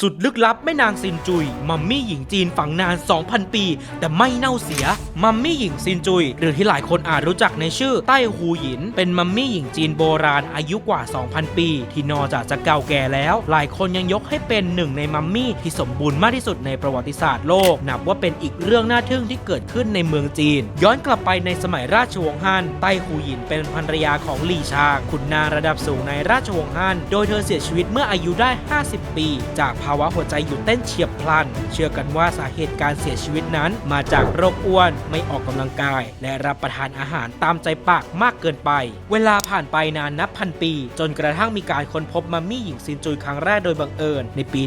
สุดลึกลับแม่นางซินจุย มัมมี่หญิงจีนฝังนาน 2,000 ปี แต่ไม่เน่าเสีย มัมมี่หญิงซินจุย หรือที่หลายคนอาจรู้จักในชื่อใต้ฮูหยิน เป็นมัมมี่หญิงจีนโบราณอายุกว่า 2,000 ปี ที่นอกจากจะเก่าแก่แล้ว หลายคนยังยกให้เป็นหนึ่งในมัมมี่ที่สมบูรณ์มากที่สุดในประวัติศาสตร์โลก นับว่าเป็นอีกเรื่องน่าทึ่งที่เกิดขึ้นในเมืองจีน ย้อนกลับไปในสมัยราชวงศ์ฮั่นใต้ฮูหยินเป็นภรรยาของหลี่ชางขุนนางระดับสูงในราชวงศ์ฮั่นโดยเธอเสียชีวิตเมื่ออายุได้ 50 ปี จากภาวะหัวใจหยุดเต้นเฉียบพลัน เชื่อกันว่าสาเหตุการเสียชีวิตนั้น มาจากโรคอ้วน ไม่ออกกำลังกาย และรับประทานอาหารตามใจปากมากเกินไป เวลาผ่านไปนานนับพันปี จนกระทั่งมีการค้นพบมัมมี่หญิงซินจุยครั้งแรกโดยบังเอิญ ในปี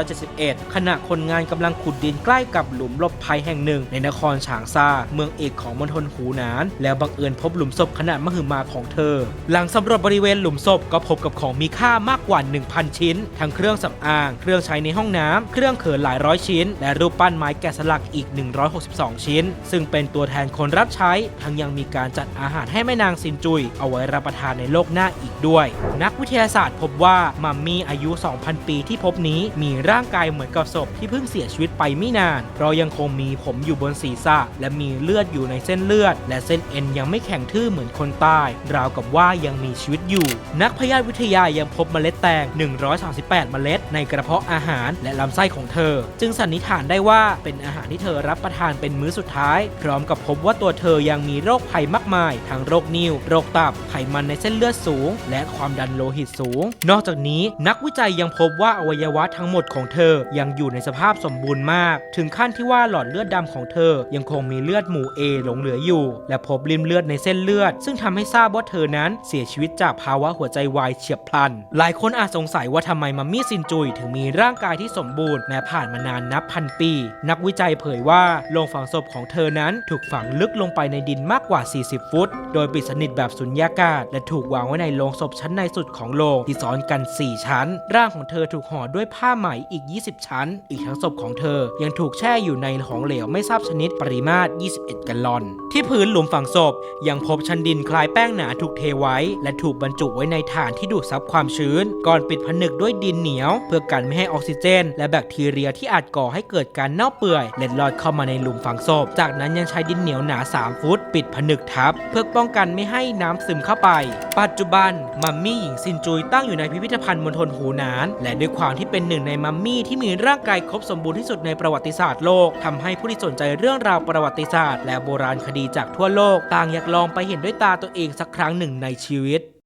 1971 ขณะคนงานกำลังขุดดินใกล้กับหลุมลบภัยแห่งหนึ่ง ในนครฉางซาเมืองเอกของมณฑลหูหนาน แล้วบังเอิญพบหลุมศพขนาดมหึมาของเธอ หลังสำรวจบริเวณหลุมศพก็พบกับของมีค่ามากกว่า 1,000 ชิ้น ทั้งเครื่องสำอางเครื่องใช้ในห้องน้ำเครื่องเขินหลายร้อยชิ้น และรูปปั้นไม้แกะสลักอีก 162 ชิ้น ซึ่งเป็นตัวแทนคนรับใช้ ทั้งยังมีการจัดอาหารให้แม่นางซินจุย เอาไว้รับประทานในโลกหน้าอีกด้วย นักวิทยาศาสตร์พบว่ามัมมี่อายุ 2,000 ปีที่พบนี้มีร่างกายเหมือนกับศพที่เพิ่งเสียชีวิตไปไม่นานเพราะยังคงมีผมอยู่บนศีรษะ และมีเลือดอยู่ในเส้นเลือด และเส้นเอ็นยังไม่แข็งทื่อเหมือนคนตาย ราวกับว่ายังมีชีวิตอยู่ นักพยาธิวิทยายังพบเมล็ดแตง 138 เมล็ดในกระเพาะาะอาหารและลำไส้ของเธอ จึงสันนิษฐานได้ว่าเป็นอาหารที่เธอรับประทานเป็นมื้อสุดท้าย พร้อมกับพบว่าตัวเธอยังมีโรคภัยมากมาย ทั้งโรคนิ่วโรคตับไขมันในเส้นเลือดสูง และความดันโลหิตสูง นอกจากนี้นักวิจัยยังพบว่าอวัยวะทั้งหมดของเธอยังอยู่ในสภาพสมบูรณ์มาก ถึงขั้นที่ว่าหลอดเลือดดำของเธอ ยังคงมีเลือดหมู่ A หลงเหลืออยู่ และพบริมเลือดในเส้นเลือด ซึ่งทำให้ทราบว่าเธอนั้นเสียชีวิตจากภาวะหัวใจวายเฉียบพลัน หลายคนอาจสงสัยว่าทำไมมัมมี่ซินจุยถึงมีีร่างกายที่สมบูรณ์แม้ผ่านมานานนับพันปี นักวิจัยเผยว่าโลงฝังศพของเธอนั้นถูกฝังลึกลงไปในดินมากกว่า 40 ฟุต โดยปิดสนิทแบบสุญญากาศ และถูกวางไว้ในโลงศพชั้นในสุดของโลงที่ซ้อนกัน 4 ชั้น ร่างของเธอถูกห่อด้วยผ้าไหมอีก 20 ชั้น อีกทั้งศพของเธอยังถูกแช่อยู่ในของเหลวไม่ทราบชนิดปริมาตร 21 กัลลอน ที่พื้นหลุมฝังศพ ยังพบชั้นดินคล้ายแป้งหนาถูกเทไว้ และถูกบรรจุไว้ในฐานที่ดูดซับความชื้น ก่อนปิดผนึกด้วยดินเหนียว เพื่อกันไม่ให้ออกซิเจน และแบคทีเรียที่อาจก่อให้เกิดการเน่าเปื่อยเล็ดลอดเข้ามาในหลุมฝังศพ จากนั้นยังใช้ดินเหนียวหนา 3 ฟุต ปิดผนึกทับ เพื่อป้องกันไม่ให้น้ำซึมเข้าไป ปัจจุบันมัมมี่หญิงซินจุยตั้งอยู่ในพิพิธภัณฑ์มณฑลหูหนาน และด้วยความที่เป็นหนึ่งในมัมมี่ที่มีร่างกายครบสมบูรณ์ที่สุดในประวัติศาสตร์โลกทำให้ผู้ที่สนใจเรื่องราวประวัติศาสตร์ และโบราณคดีจากทั่วโลก ต่างอยากลองไปเห็นด้วยตาตัวเองสักครั้งหนึ่งในชีวิต